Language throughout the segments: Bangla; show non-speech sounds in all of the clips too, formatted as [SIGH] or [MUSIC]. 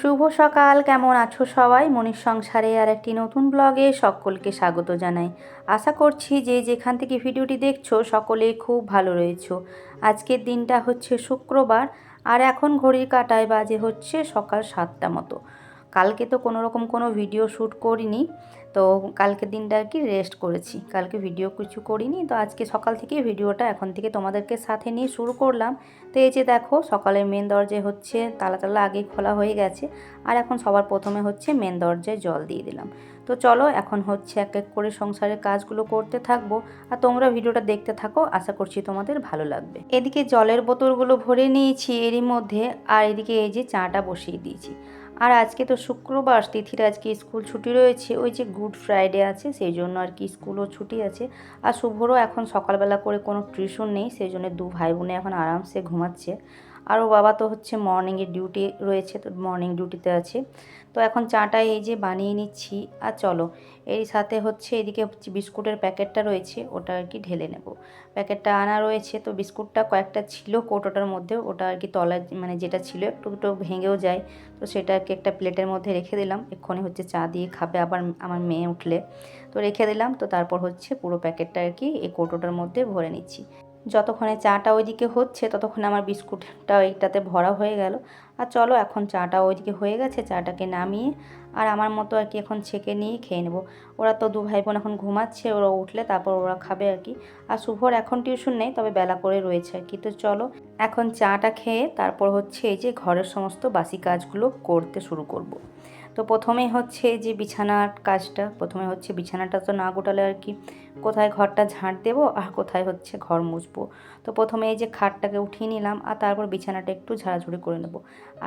শুভ সকাল, কেমন আছো সবাই? মনির সংসারে আর একটি নতুন ব্লগে সকলকে স্বাগত জানাই। আশা করছি যে যেখান থেকে ভিডিওটি দেখছ সকলে খুব ভালো রয়েছো। আজকের দিনটা হচ্ছে শুক্রবার, আর এখন ঘড়ির কাটায় বাজে হচ্ছে সকাল সাতটা মতো। কালকে তো কোনো রকম কোনো ভিডিও শ্যুট করিনি, তো কালকে দিনটা আর কি রেস্ট করেছি। কালকে ভিডিও কিছু করিনি, তো আজকে সকাল থেকে ভিডিওটা এখন থেকে তোমাদেরকে সাথে নিয়ে শুরু করলাম। তো এই যে দেখো সকালে মেন দরজায় হচ্ছে, তালা তালা আগেই খোলা হয়ে গেছে, আর এখন সবার প্রথমে হচ্ছে মেন দরজায় জল দিয়ে দিলাম। তো চলো, এখন হচ্ছে এক এক করে সংসারের কাজগুলো করতে থাকব, আর তোমরা ভিডিওটা দেখতে থাকো, আশা করছি তোমাদের ভালো লাগবে। এদিকে জলের বোতলগুলো ভরে নিয়েছি এরই মধ্যে, আর এদিকে এই যে চাটা বসিয়ে দিয়েছি। আর আজকে তো শুক্রবার, তিথির আজকে স্কুল ছুটি রয়েছে। ওই যে গুড ফ্রাইডে আছে, সেই জন্য আর কি স্কুলও ছুটি আছে। আর শুভরও এখন সকালবেলা করে কোনো টিউশন নেই, সেই জন্য দু ভাই বোনে এখন আরামসে ঘুমাচ্ছে। আর ও বাবা তো হচ্ছে মর্নিংয়ে ডিউটি রয়েছে, তো মর্নিং ডিউটিতে আছে। তো এখন চাটা এই যে বানিয়ে নিচ্ছি, আর চলো। এর সাথে হচ্ছে এদিকে হচ্ছে বিস্কুটের প্যাকেটটা রয়েছে, ওটা আর কি ঢেলে নেব। প্যাকেটটা আনা রয়েছে, তো বিস্কুটটা কয়েকটা ছিল কৌটোটার মধ্যে, ওটা আর কি তলায় মানে যেটা ছিল একটু দুটো ভেঙেও যায়, তো সেটা আর কি একটা প্লেটের মধ্যে রেখে দিলাম। এক্ষুনি হচ্ছে চা দিয়ে খাবে আবার আমার মেয়ে উঠলে। তো রেখে দিলাম, তো তারপর হচ্ছে পুরো প্যাকেটটা আর কি এই কৌটোটার মধ্যে ভরে নিচ্ছি। যতক্ষণে চাটা ওইদিকে হচ্ছে ততক্ষণে আমার বিস্কুটটা এইটাতে ভরা হয়ে গেল। আর চলো এখন চাটা ওইদিকে হয়ে গেছে, চাটাকে নামিয়ে আর আমার মতো আর কি এখন ছেঁকে নিয়ে খেয়ে নেব। ওরা তো দু ভাই বোন এখন ঘুমাচ্ছে, ওরা উঠলে তারপর ওরা খাবে আর কি। আর শুভর এখন টিউশন নেই, তবে বেলা করে রয়েছে আর কি। তো চলো এখন চাটা খেয়ে তারপর হচ্ছে এই যে ঘরের সমস্ত বাসি কাজগুলো করতে শুরু করব। তো প্রথমেই হচ্ছে যে বিছানার কাজটা, প্রথমে হচ্ছে বিছানাটা তো না গোটালে আর কি, কোথায় ঘরটা ঝাঁট দেবো আর কোথায় হচ্ছে ঘর মুছবো। তো প্রথমে এই যে খাটটাকে উঠিয়ে নিলাম আর তারপর বিছানাটা একটু ঝাড়াঝুড়ি করে নেব।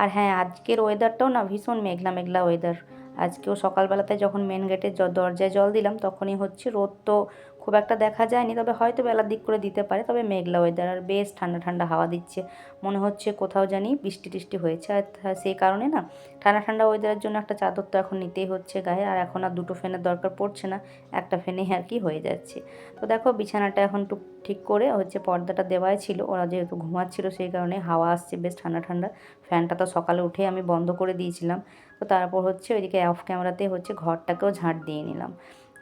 আর হ্যাঁ আজকের ওয়েদারটাও না ভীষণ মেঘলা মেঘলা ওয়েদার আজকেও সকালবেলাতে যখন মেন গেটের দরজায় জল দিলাম, তখনই হচ্ছে রোদ তো খুব একটা দেখা যায়নি, তবে হয়তো বেলার দিক করে দিতে পারে। তবে মেঘলা ওয়েদার আর বেশ ঠান্ডা ঠান্ডা হাওয়া দিচ্ছে। মনে হচ্ছে কোথাও জানি বৃষ্টি টিষ্টি হয়েছে। আর সেই কারণে না ঠান্ডা ঠান্ডা ওয়েদারের জন্য একটা চাদর তো এখন নিতেই হচ্ছে গায়ে। আর এখন আর দুটো ফ্যানের দরকার পড়ছে না, একটা ফ্যানেই আর কি হয়ে যাচ্ছে। তো দেখো বিছানাটা এখন টুক ঠিক করে হচ্ছে পর্দাটা দেওয়াই ছিল। ওরা যেহেতু ঘুমাচ্ছিল সেই কারণে হাওয়া আসছে, বেশ ঠান্ডা ঠান্ডা। ফ্যানটা তো সকালে উঠে আমি বন্ধ করে দিয়েছিলাম। তো তারপর হচ্ছে ওইদিকে অফ ক্যামেরাতে হচ্ছে ঘরটাকেও ঝাঁট দিয়ে নিলাম।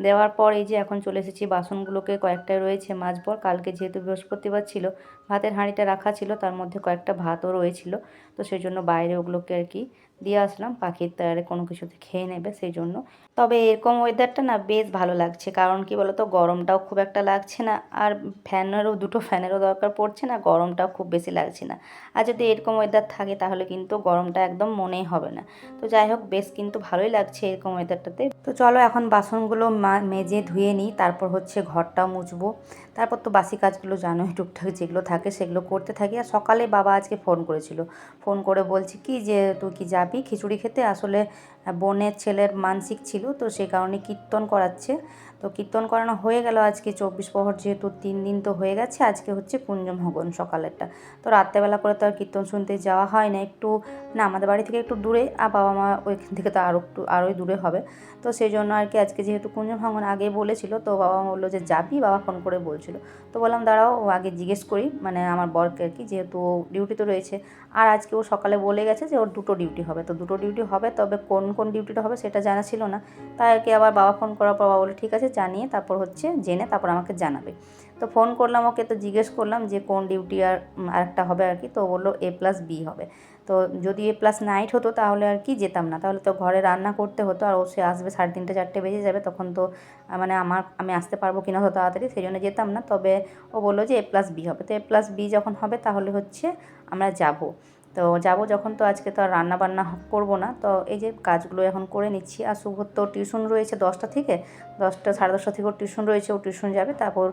দেওয়ার পর এই যে এখন চলে এসেছি, বাসনগুলোকে কয়েকটা রয়েছে মাঝবর কালকে যেহেতু বৃহস্পতিবার ছিল, ভাতের হাঁড়িটা রাখা ছিল, তার মধ্যে কয়েকটা ভাতও রয়েছিল, তো সেই জন্য বাইরে ওগুলোকে আর কি দিয়ে আসলাম পাখির তয়ারে কোনো কিছুতে খেয়ে নেবে সেই জন্য তবে এরকম ওয়েদারটা না বেশ ভালো লাগছে, কারণ কি বলতো, গরমটাও খুব একটা লাগছে না, আর ফ্যানেরও, দুটো ফ্যানেরও দরকার পড়ছে না, গরমটাও খুব বেশি লাগছে না। আর যদি এরকম ওয়েদার থাকে, তাহলে কিন্তু গরমটা একদম মনেই হবে না। তো যাই হোক, বেশ কিন্তু ভালোই লাগছে এরকম ওয়েদারটাতে তো চলো এখন বাসনগুলো মেজে ধুয়ে নিই, তারপর হচ্ছে ঘরটাও মুছবো। তারপর তো বাসি কাজগুলো জানোই, টুকটাক যেগুলো থাকে সেগুলো করতে থাকি। আর সকালে বাবা আজকে ফোন করেছিল। ফোন করে বলছি, কি যে, তুই কি যাবি? খিচুড়ি খেতে আসলে বোনের ছেলের মানসিক ছিল তো সে কারণে কীর্তন করাচ্ছে। তো কীর্তন করানো হয়ে গেল আজকে চব্বিশ প্রহর যেহেতু তিন দিন তো হয়ে গেছে, আজকে হচ্ছে কুঞ্জমহগন সকালেরটা। তো রাত্রেবেলা করে তো আর কীর্তন শুনতে যাওয়া হয় না, একটু না আমাদের বাড়ি থেকে একটু দূরে, আর বাবা মা ওইখান থেকে তো আরও একটু, আরোই দূরে হবে। তো সেই জন্য আর কি আজকে যেহেতু কুঞ্জমহগন আগে বলেছিল, তো বাবা মা বলল যে যাবি? বাবা ফোন করে বলছিল। তো বললাম, দাঁড়াও, ও আগে জিজ্ঞেস করি। মানে আমার বরকে আর কি, যেহেতু ডিউটি তো রয়েছে। আর আজকে ও সকালে বলে গেছে যে ওর দুটো ডিউটি হবে। তো দুটো ডিউটি হবে, তবে কোন কোন ডিউটিটা হবে সেটা জানা ছিল না। তাই আর কি আবার বাবা ফোন করার পর বাবা বলে ঠিক আছে জানিয়ে তারপর হচ্ছে জেনে তারপর আমাকে জানাবে। তো ফোন করলাম, ওকে তো জিজ্ঞেস করলাম যে কোন ডিউটি আর আরেকটা হবে আর কি, তো বলল এ প্লাস বি হবে। তো যদি এ প্লাস নাইট হতো তাহলে আর কি যেতাম না, তাহলে তো ঘরে রান্না করতে হতো আর ও সে আসবে সাড়ে তিনটে, চারটে বেজে যাবে, তখন তো মানে আমার, আমি আসতে পারব কিনা হতো তাড়াতাড়ি, সেই জন্য যেতাম না। তবে ও বলল যে এ প্লাস বি হবে। তো এ প্লাস বি যখন হবে তাহলে হচ্ছে আমরা যাব। তো যাব যখন, তো আজকে তো আর রান্না বান্না করব না। তো এই যে কাজগুলো এখন করে নিচ্ছি। আর শুভর তো টিউশন রয়েছে দশটা থেকে? দশটা, সাড়ে দশটা থেকে ওর টিউশন রয়েছে, ও টিউশন যাবে, তারপর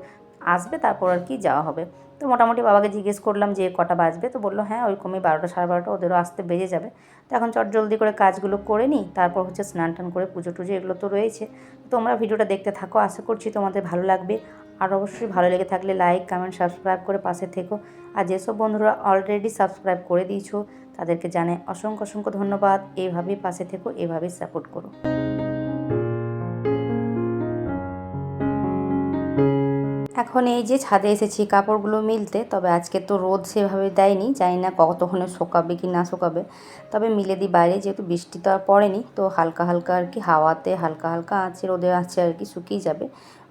আসবে, তারপর আর কি যাওয়া হবে। তো মোটামুটি বাবাকে জিজ্ঞেস করলাম যে কটা বাজবে? তো বলল হ্যাঁ ওইরকমই বারোটা, সাড়ে বারোটা, ওদেরও আসতে বেজে যাবে। তো এখন চট জলদি করে কাজগুলো করে নিই, তারপর হচ্ছে স্নান টান করে পুজো টুজো এগুলো তো রয়েছে। তোমরা ভিডিওটা দেখতে থাকো, আশা করছি তোমাদের ভালো লাগবে। আর অবশ্যই ভালো লেগে থাকলে লাইক কমেন্ট সাবস্ক্রাইব করে পাশে থেকো। আর যেসব বন্ধুরা অলরেডি সাবস্ক্রাইব করে দিয়েছ, তাদেরকে জানে অসংখ্য অসংখ্য ধন্যবাদ। এইভাবেই পাশে থেকো, এভাবেই সাপোর্ট করো। এখন এই যে ছাদে এসেছি, কাপড়গুলো মিলতে, তবে আজকে তো রোদ সেভাবে দেয়নি, জানি না কতক্ষণে শোকাবে কি না শোকাবে। তবে মিলে দিই বাইরে, যেহেতু বৃষ্টি তো আর পড়েনি, তো হালকা হালকা আর কি হাওয়াতে, হালকা হালকা আছে রোদে আছে আর কি শুকিয়ে যাবে।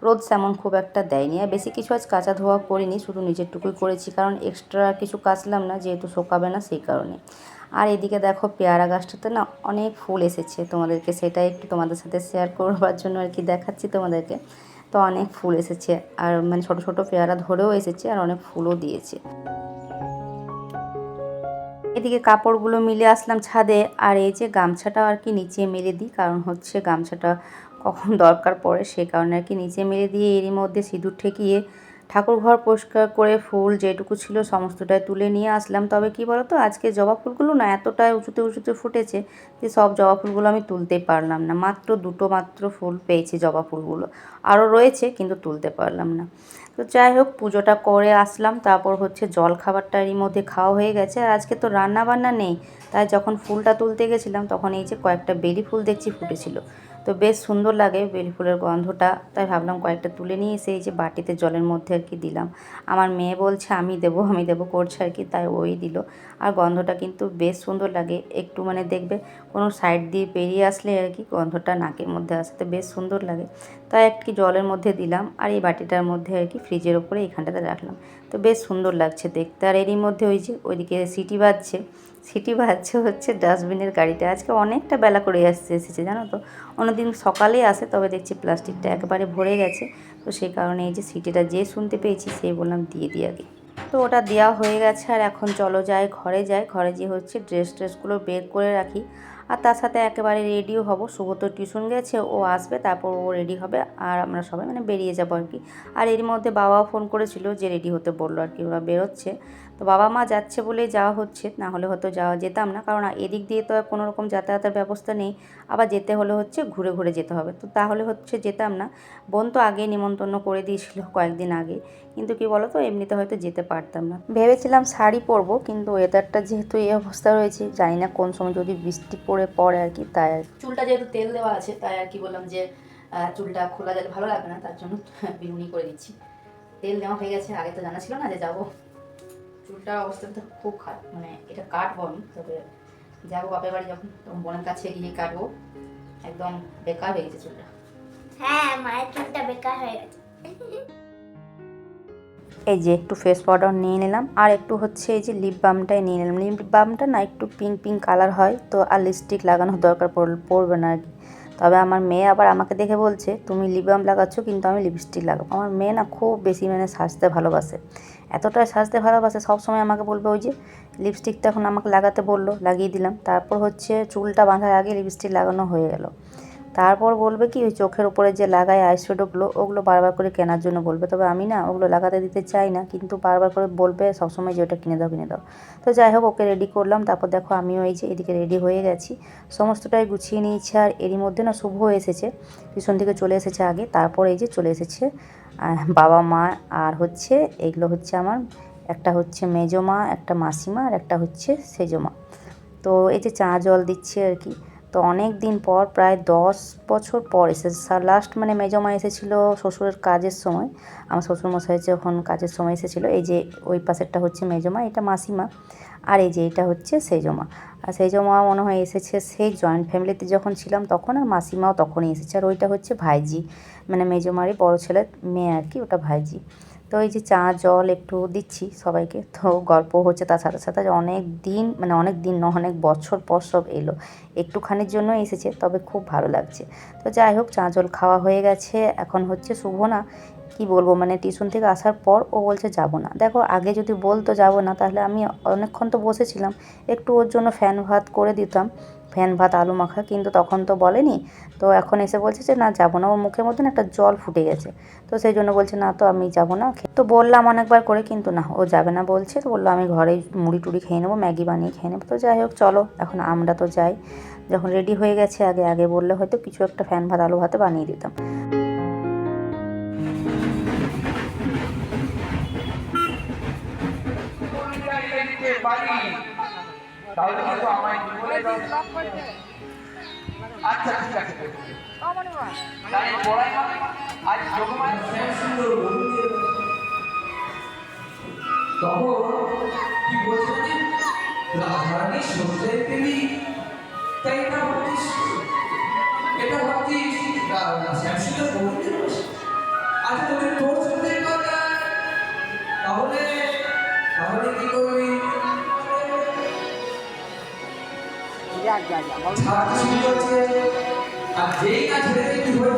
রোদ তেমন খুব একটা দেয়নি, আর বেশি কিছু আজ কাঁচা ধোয়া করিনি, শুধু নিজেরটুকুই করেছি, কারণ এক্সট্রা কিছু কাচলাম না, যেহেতু শোকাবে না সেই কারণে। আর এদিকে দেখো, পেয়ারা গাছটাতে না অনেক ফুল এসেছে, তোমাদেরকে সেটাই একটু তোমাদের সাথে শেয়ার করবার জন্য আর কি দেখাচ্ছি তোমাদেরকে। তো অনেক ফুল এসেছে। আর মানে ছোট ছোট পেয়ারা ধরেও এসেছে আর অনেক ফুলও দিয়েছে। এদিকে কাপড়গুলো মিলে আসলাম ছাদে। আর এই যে গামছাটা আর কি নিচে মেলে দিই, কারণ হচ্ছে গামছাটা কখন দরকার পড়ে সে কারণে আর কি নিচে মেলে দিয়ে এরই মধ্যে সিঁদুর ঠেকিয়ে ঠাকুর ঘর পরিষ্কার করে ফুল যেটুকু ছিল সমস্তটাই তুলে নিয়ে আসলাম। তবে কি বলতো, আজকে জবা ফুলগুলো না এতটাই উঁচুতে উঁচুতে ফুটেছে যে সব জবা ফুলগুলো আমি তুলতে পারলাম না। মাত্র দুটো মাত্র ফুল পেয়েছি জবা ফুলগুলো। আরও রয়েছে, কিন্তু তুলতে পারলাম না। তো যাই হোক, পুজোটা করে আসলাম। তারপর হচ্ছে জল খাবারটা এরই মধ্যে খাওয়া হয়ে গেছে। আর আজকে তো রান্না বান্না নেই। তাই যখন ফুলটা তুলতে গেছিলাম, তখন এই যে কয়েকটা বেলি ফুল দেখছি ফুটেছিল। তো বেশ সুন্দর লাগে বেলি ফুলের গন্ধটা। তাই ভাবলাম কয়েকটা তুলে নিয়ে এসে এই যে বাটিতে জলের মধ্যে আর কি দিলাম। আমার মেয়ে বলছে, আমি দেবো আমি দেবো করছে আর কি, তাই ওই দিল। আর গন্ধটা কিন্তু বেশ সুন্দর লাগে। একটু মানে দেখবে কোনো সাইড দিয়ে পেরিয়ে আসলে আর কি গন্ধটা নাকের মধ্যে আসতে বেশ সুন্দর লাগে। তাই একটি জলের মধ্যে দিলাম আর এই বাটিটার মধ্যে আর কি ফ্রিজের ওপরে এখানটাতে রাখলাম। তো বেশ সুন্দর লাগছে দেখতে। আর এরই মধ্যে ওই যে ওইদিকে সিটি বাজছে। সিটি বাজছে হচ্ছে ডাস্টবিনের গাড়িটা। আজকে অনেকটা বেলা করে আসছে এসেছে, জানো তো? অন্যদিন সকালেই আসে, তবে দেখছি প্লাস্টিকটা একেবারে ভরে গেছে। তো সেই কারণে এই যে সিটিটা যে শুনতে পেয়েছি, সেই বললাম দিয়ে দিয়ে আগে। তো ওটা দেওয়া হয়ে গেছে, আর এখন চলো যাই, ঘরে যাই। ঘরে যে হচ্ছে ড্রেস ট্রেসগুলো বের করে রাখি। আর তার সাথে একেবারে রেডিও হব। শুভ তো টিউশন গেছে, ও আসবে, তারপর ও রেডি হবে, আর আমরা সবাই মানে বেরিয়ে যাব আর কি। আর এর মধ্যে বাবাও ফোন করেছিল যে রেডি হতে বলল আর কি, ওরা বেরোচ্ছে। তো বাবা মা যাচ্ছে বলে যাওয়া হচ্ছে, না হলে হয়তো যাওয়া যেতাম না। কারণ এদিক দিয়ে তো কোনো রকম যাতায়াতের ব্যবস্থা নেই, আবার যেতে হলে হচ্ছে ঘুরে ঘুরে যেতে হবে। তো তাহলে হচ্ছে যেতাম না। বোন তো আগে নিমন্ত্রণ করে দিয়েছিল কয়েকদিন আগে, কিন্তু কি বলো তো এমনিতে হয়তো যেতে পারতাম না। ভেবেছিলাম শাড়ি পরবো, কিন্তু ওয়েদারটা যেহেতু এই অবস্থা রয়েছে, জানি না কোন সময় যদি বৃষ্টি পড়ে পড়ে আর কি, তাই আর চুলটা যেহেতু তেল দেওয়া আছে, তাই আর কি বললাম যে চুলটা খোলা গেলে ভালো লাগবে না, তার জন্য [LAUGHS] বিনুনি করে দিচ্ছি। তেল দেওয়া হয়ে গেছে, আগে তো জানা ছিল না যে যাব। চুলটার অবস্থা তো খুব খারাপ মানে এটা কাটবো আমি তবে যাব বাপের বাড়ি যখন তখন বোনের কাছে গিয়ে কাটবো। একদম বেকার হয়ে গেছে চুলটা। হ্যাঁ মায়ের চুলটা বেকার হয়ে গেছে। এই যে একটু ফেস পাউডার নিয়ে নিলাম আর একটু হচ্ছে এই যে লিপ বামটাই নিয়ে নিলাম। লিপ বামটা না একটু পিঙ্ক পিঙ্ক কালার হয় তো আর লিপস্টিক লাগানোর দরকার পড়- পড়বে না আর কি। তবে আমার মেয়ে আবার আমাকে দেখে বলছে, তুমি লিপ বাম লাগাচ্ছ, কিন্তু আমি লিপস্টিক লাগাবো। আমার মেয়ে না খুব বেশি মানে সাজতে ভালোবাসে। এতটাই সাজতে ভালোবাসে সবসময় আমাকে বলবে ওই যে, লিপস্টিকটা এখন আমাকে লাগাতে বলল, লাগিয়ে দিলাম। তারপর হচ্ছে চুলটা বাঁধার আগে লিপস্টিক লাগানো হয়ে গেল। তারপর বলবে কি, ওই চোখের উপরে যে লাগায় আইশ্যাডোগুলো ওগুলো বারবার করে কেনার জন্য বলবে। তবে আমি না, ওগুলো লাগাতে দিতে চাই না, কিন্তু বারবার করে বলবে সবসময় যে ওটা কিনে দাও কিনে দাও। তো যাই হোক, ওকে রেডি করলাম। তারপর দেখো আমিও এই যে এদিকে রেডি হয়ে গেছি। সমস্তটাই গুছিয়ে নিয়েছি, আর এরই মধ্যে না শুভ এসেছে। পিছন থেকে চলে এসেছে আগে, তারপর এই যে চলে এসেছে বাবা মা, আর হচ্ছে এগুলো হচ্ছে আমার, একটা হচ্ছে মেজো মা, একটা মাসিমা, আর একটা হচ্ছে সেজো মা। তো এই যে চা জল দিচ্ছে আর কি। তো অনেক দিন পর, প্রায় দশ বছর পর এসে লাস্ট মানে মেজমা এসেছিল শ্বশুরের কাজের সময়। আমার শ্বশুরমশাই যখন কাজের সময় এসেছিল, এই যে ওই পাশেরটা হচ্ছে মেজমা এটা মাসিমা। আর এই যে এটা হচ্ছে সেজমা আর সেজমা মনে হয় এসেছে সেই জয়েন্ট ফ্যামিলিতে যখন ছিলাম তখন, আর মাসিমাও তখনই এসেছে। আর ওইটা হচ্ছে ভাইজি। মানে মেজমারই বড় ছেলের মেয়ে আর কি, ওটা ভাইজি। তো এই যে চা, জল একটু দিচ্ছি সবাইকে। তো গল্প হচ্ছে তার সাথে সাথে অনেক দিন মানে অনেক দিন না অনেক বছর পর সব এলো। একটুখানির জন্য এসেছে, তবে খুব ভালো লাগছে। তো যাই হোক, চা, জল খাওয়া হয়ে গেছে। এখন হচ্ছে শুভ না কি বলব? মানে টিউশন থেকে আসার পর ও বলছে, যাব না। দেখো, আগে যদি বলতো, যাব না, তাহলে আমি অনেকক্ষণ তো বসেছিলাম। একটু ওর জন্য ফ্যান ভাত করে দিতাম। ফ্যান ভাত, আলু মাখা, কিন্তু তখন তো বলেনি। তো এখন এসে বলছে যে, না, যাব না। ওর মুখের মধ্যে একটা জল ফুটে গেছে। তো সেই জন্য বলছে, না, তো আমি যাব না। তো বললাম অনেকবার করে, কিন্তু না, ও যাবে না বলছে। তো বলল, আমি ঘরেই মুড়ি টুড়ি খেয়ে নেব, ম্যাগি বানিয়ে খেয়ে নেব। তো যাই হোক, চলো, এখন আমরা তো যাই। যখন রেডি হয়ে গেছে, আগে আগে বললে হয়তো কিছু একটা ফ্যান ভাত, আলু ভাতে বানিয়ে দিতাম। পারি। তাহলে কিন্তু আমায় জীবনে। আচ্ছা ঠিক আছে তাই বলাই আজ তখন কি বলছে জানেন? রাধারানী তাই এটা এটা আচ্ছা যদি তোর সন্ধ্যায় পাবে তাহলে তাহলে কি করবি? ছাড়তে শুরু করছে আর যেই না ছেড়েছে কি হয়ে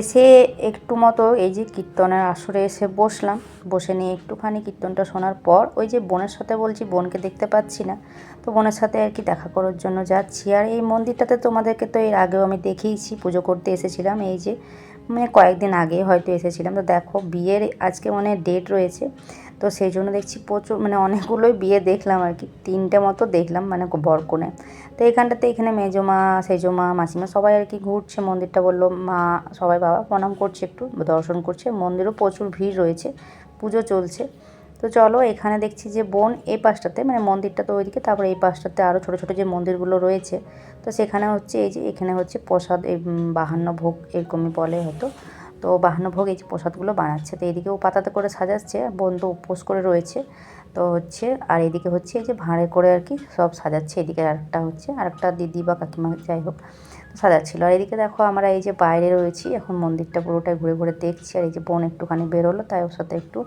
এসে একটু মতো এই যে কীর্তনের আসরে এসে বসলাম। বসে নিয়ে একটুখানি কীর্তনটা শোনার পর ওই যে বোনের সাথে বলছি, বোনকে দেখতে পাচ্ছি না। তো বোনের সাথে আর কি দেখা করার জন্য যাচ্ছি। আর এই মন্দিরটাতে তোমাদেরকে তো এর আগেও আমি দেখিয়েছি, পুজো করতে এসেছিলাম। এই যে মানে কয়েকদিন আগে হয়তো এসেছিলাম। তো দেখো, বিয়ের আজকে মানে ডেট রয়েছে। তো সেই জন্য দেখছি প্রচুর মানে অনেকগুলোই বিয়ে দেখলাম আর কি। তিনটে মতো দেখলাম মানে বরকনে তো এখানটাতে এখানে মেজমা, সেজমা, মাসিমা সবাই আর কি ঘুরছে, মন্দিরটা বলল, মা, সবাই বাবা প্রণাম করছে একটু, দর্শন করছে। মন্দিরও প্রচুর ভিড় রয়েছে, পুজো চলছে। তো চলো এখানে দেখছি যে বোন এই পাশটাতে মানে মন্দিরটা তো ওইদিকে, তারপরে এই পাশটাতে আরও ছোটো ছোটো যে মন্দিরগুলো রয়েছে। তো সেখানে হচ্ছে, এই যে এখানে হচ্ছে প্রসাদ, এই বাহান্ন ভোগ এরকমই বলে হয়তো। তো বাহানুভোগ এই যে প্রসাদগুলো বানাচ্ছে। তো এদিকেও পাতাতে করে সাজাচ্ছে বোন তো উপোস করে রয়েছে। তো হচ্ছে, আর এদিকে হচ্ছে এই যে ভাঁড়ে করে আর কি সব সাজাচ্ছে। এদিকে আরেকটা হচ্ছে, আরেকটা দিদি বা কাকিমা যাই হোক, সাজাচ্ছিল। আর এদিকে দেখো আমরা এই যে বাইরে রয়েছি, এখন মন্দিরটা পুরোটাই ঘুরে ঘুরে দেখছি। আর এই যে বোন একটুখানি বেরোলো, তাই ওর সাথে একটু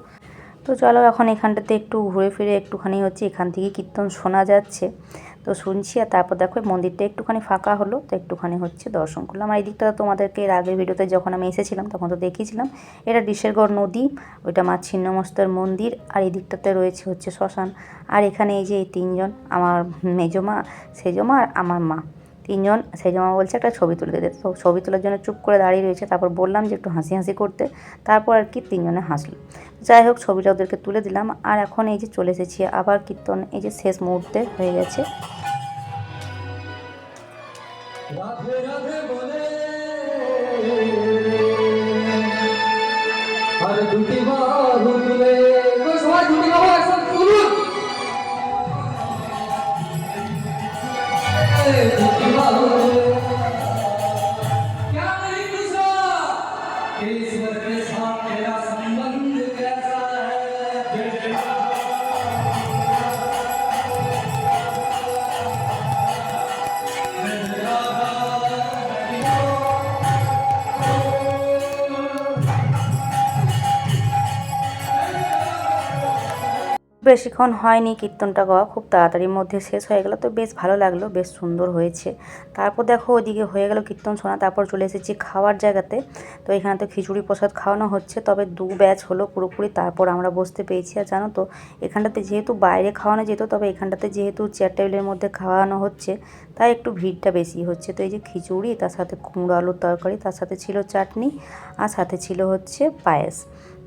তো চলো এখন এখানটাতে একটু ঘুরে ফিরে একটুখানি হচ্ছে এখান থেকে কীর্তন শোনা যাচ্ছে। তো শুনছি আর তারপর দেখো মন্দিরটা একটুখানি ফাঁকা হলো, তো একটুখানি হচ্ছে দর্শন করলাম। আর এই দিকটা তোমাদেরকে এর আগের ভিডিওতে যখন আমি এসেছিলাম তখন তো দেখিয়েছিলাম, এটা ডিশেরগড় নদী, ওইটা মা ছিন্নমস্তার মন্দির, আর এই দিকটাতে রয়েছে হচ্ছে শ্মশান। আর এখানে এই যে এই তিনজন, আমার মেজমা সেজমা আর আমার মা। তিনজন, সেই জমা বলছে একটা ছবি তুলে দিতে। তো ছবি তোলার জন্য চুপ করে দাঁড়িয়ে রয়েছে, তারপর বললাম যে একটু হাসি হাসি করতে। তারপর আর কি তিনজনে হাসলো। যাই হোক, ছবিটা ওদেরকে তুলে দিলাম। আর এখন এই যে চলে এসেছি, আবার কীর্তন, এই যে শেষ মুহূর্তে হয়ে গেছে। দুটি বেশিক্ষণ হয়নি কীর্তনটা গাওয়া, খুব তাড়াতাড়ির মধ্যে শেষ হয়ে গেল। তো বেশ ভালো লাগল, বেশ সুন্দর হয়েছে। তারপর দেখো ওইদিকে হয়ে গেল কীর্তন শোনা, তারপর চলে এসেছি খাওয়ার জায়গাতে। তো এখানে তো খিচুড়ি প্রসাদ খাওয়ানো হচ্ছে, তবে দু ব্যাচ হলো পুরোপুরি, তারপর আমরা বসতে পেয়েছি। আর জানো তো, এখানটাতে যেহেতু বাইরে খাওয়ানো যেত, তবে এখানটাতে যেহেতু চেয়ার টেবিলের মধ্যে খাওয়ানো হচ্ছে, তাই একটু ভিড়টা বেশি হচ্ছে। তো এই যে খিচুড়ি, তার সাথে কুমড়ো আলুর তরকারি, তার সাথে ছিল চাটনি, আর সাথে ছিল হচ্ছে পায়েস।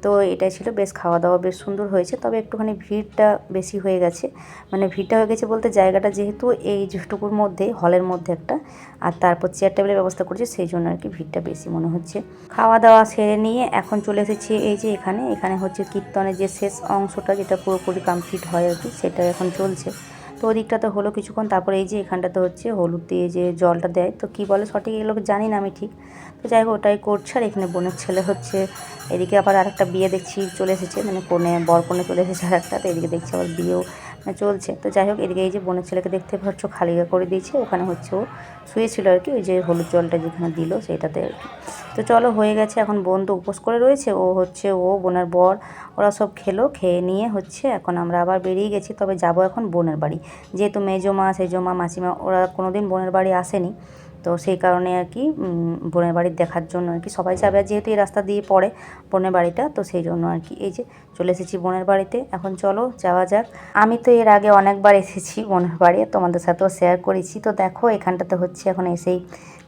তো এটাই ছিল। বেশ খাওয়া দাওয়া বেশ সুন্দর হয়েছে। তবে একটুখানি ভিড়টা বেশি হয়ে গেছে। মানে ভিড়টা হয়ে গেছে বলতে জায়গাটা যেহেতু এই যেটুকুর মধ্যে, হলের মধ্যে একটা, আর তারপর চেয়ার টেবিলের ব্যবস্থা করেছে, সেই জন্য আর কি ভিড়টা বেশি মনে হচ্ছে। খাওয়া দাওয়া সেরে নিয়ে এখন চলে এসেছি এই যে এখানে। এখানে হচ্ছে কীর্তনের যে শেষ অংশটা, যেটা পুরোপুরি কমপ্লিট হয় আর কি সেটা এখন চলছে। তো ওদিকটা দিকটাতে হলো কিছুক্ষণ, তারপরে এই যে এখানটাতে হচ্ছে হলুদ দিয়ে যে জলটা দেয়। তো কি বলে সঠিক এগুলো জানি না আমি ঠিক। তো যাই হোক, ওটাই করছে আর এখানে বোনের ছেলে হচ্ছে। এদিকে আবার আরেকটা বিয়ে দেখছি, চলে এসেছে মানে কোনে বর কোণে চলে এসেছে আর একটা তো এদিকে দেখছি আবার বিয়েও চলছে। তো যাই হোক, এদিকে এই যে বোনের ছেলেকে দেখতে পাচ্ছ, খালি করে দিয়েছে। ওখানে হচ্ছে ও শুয়েছিল আর কি, ওই যে হলুদ জলটা যেখানে দিল সেটাতে আর কি। তো চলো, হয়ে গেছে। এখন বোন তো উপোস করে রয়েছে। ও হচ্ছে, ও বোনের বর, ওরা সব খেলো, খেয়ে নিয়ে হচ্ছে এখন আমরা আবার বেরিয়ে গেছি। তবে যাব এখন বোনের বাড়ি। যেহেতু মেজো মা, সেজো মা, মাসিমা, ওরা কোনোদিন বোনের বাড়ি আসেনি। সেই কারণে আর কি বোনের বাড়ির দেখার জন্য আর কি সবাই যাবে। যেহেতু এই রাস্তা দিয়ে পড়ে বোনের বাড়িটা, তো সেই জন্য আর কি এই যে চলে এসেছি বোনের বাড়িতে। এখন চলো যাওয়া যাক। আমি তো এর আগে অনেকবার এসেছি বোনের বাড়ি, তোমাদের সাথেও শেয়ার করেছি। তো দেখো এখানটাতে হচ্ছে এখন এসেই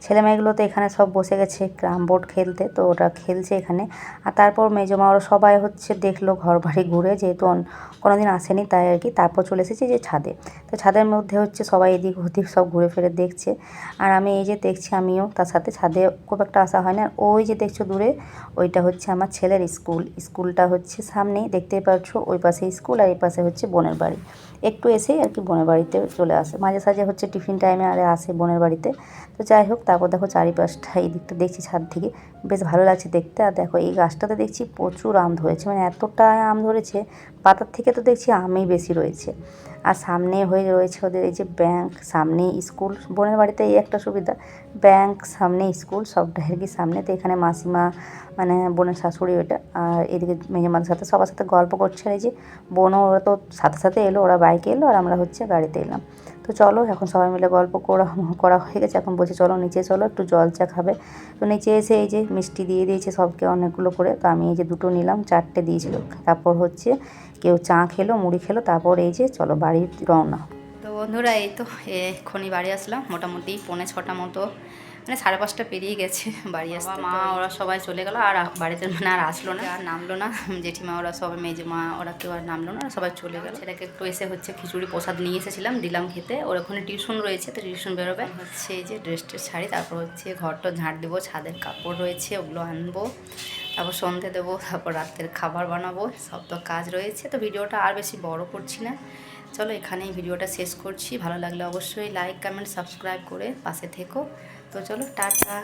ছেলে মেয়েগুলো তো এখানে সব বসে গেছে, ক্রাম বোর্ড খেলতে, তো ওরা খেলছে এখানে। আর তারপর মেজমা ওরা সবাই হচ্ছে দেখল ঘর বাড়ি ঘুরে, যেহেতু অন- কোনোদিন আসেনি তাই আর কি, তারপর চলে এসেছি যে ছাদে। তো ছাদের মধ্যে হচ্ছে সবাই এদিক ওদিক সব ঘুরে ফিরে দেখছে। আর আমি এই যে দেখছি আমিও, তার সাথে ছাদে খুব একটা আসা হয় না। আর ওই যে দেখছ দূরে, ওইটা হচ্ছে আমার ছেলের স্কুল। স্কুলটা হচ্ছে সামনেই, দেখতেই পাচ্ছ, ওই পাশে স্কুল আর এই পাশে হচ্ছে বোনের বাড়ি। একটু এসেই আর কি বোনের বাড়িতে চলে আসে। মাঝে সাঝে হচ্ছে টিফিন টাইমে আরে আসে বোনের বাড়িতে। তো যাই হোক, তারপর দেখো চারিপাশটা, এই দিকটা দেখছি ছাদ থেকে। বেশ ভালো লাগছে দেখতে। আর দেখো এই গাছটাতে দেখছি প্রচুর আম ধরেছে। মানে এতটা আম ধরেছে, পাতার থেকে তো দেখছি আমই বেশি রয়েছে। আর সামনে হয়ে রয়েছে ওদের এই যে ব্যাংক, সামনে স্কুল, বোনের বাড়িতে এই একটা সুবিধা, ব্যাংক, সামনে স্কুল সবটাই আর কি সামনে, তো এখানে মাসিমা মানে বোনের শাশুড়ি ওটা আর এদিকে মেজমার সাথে, সবার সাথে গল্প করছে, এই যে বোনও ওরা তো সাথে সাথে এলো, ওরা বাইকে এলো, আর আমরা হচ্ছে গাড়িতে এলাম। তো চলো, এখন সবাই মিলে গল্প করা করা হয়ে গেছে। এখন বলছে, চলো নিচে, চলো একটু জল চা খাবে। তো নিচে এসে এই যে মিষ্টি দিয়ে দিয়েছে সবকে অনেকগুলো করে। তো আমি এই যে দুটো নিলাম, চারটে দিয়েছিল। তারপর হচ্ছে কেউ চা খেলো, মুড়ি খেলো, তারপর এই যে চলো বাড়ির রওনা। তো বন্ধুরা, এই তো এক্ষুনি বাড়ি আসলাম। মোটামুটি পৌনে ছটা মতো। মানে সাড়ে পাঁচটা পেরিয়ে গেছে [LAUGHS] বাড়ি আসতে। মা ওরা সবাই চলে গেলো আর বাড়িতে [LAUGHS] মানে আর আসলো না আর নামলো না। [LAUGHS] জেঠিমা ওরা সবাই মেজমা ওরা কেউ আর নামলো না সবাই চলে গেলো। সেটাকে একটু এসে হচ্ছে খিচুড়ি প্রসাদ নিয়ে এসেছিলাম দিলাম খেতে। ওর ওখানে টিউশন রয়েছে তো টিউশন বেরোবে। হচ্ছে এই যে ড্রেস ট্রেস শাড়ি তারপর হচ্ছে ঘরটা ঝাঁট দেবো ছাদের কাপড় রয়েছে ওগুলো আনব। তারপর সন্ধে দেবো তারপর রাতের খাবার বানাবো সব তো কাজ রয়েছে। তো ভিডিওটা আর বেশি বড় করছি না। চলো এখানেই ভিডিওটা শেষ করছি। ভালো লাগলে অবশ্যই লাইক কমেন্ট সাবস্ক্রাইব করে পাশে থেকো। তো চলো টাটা।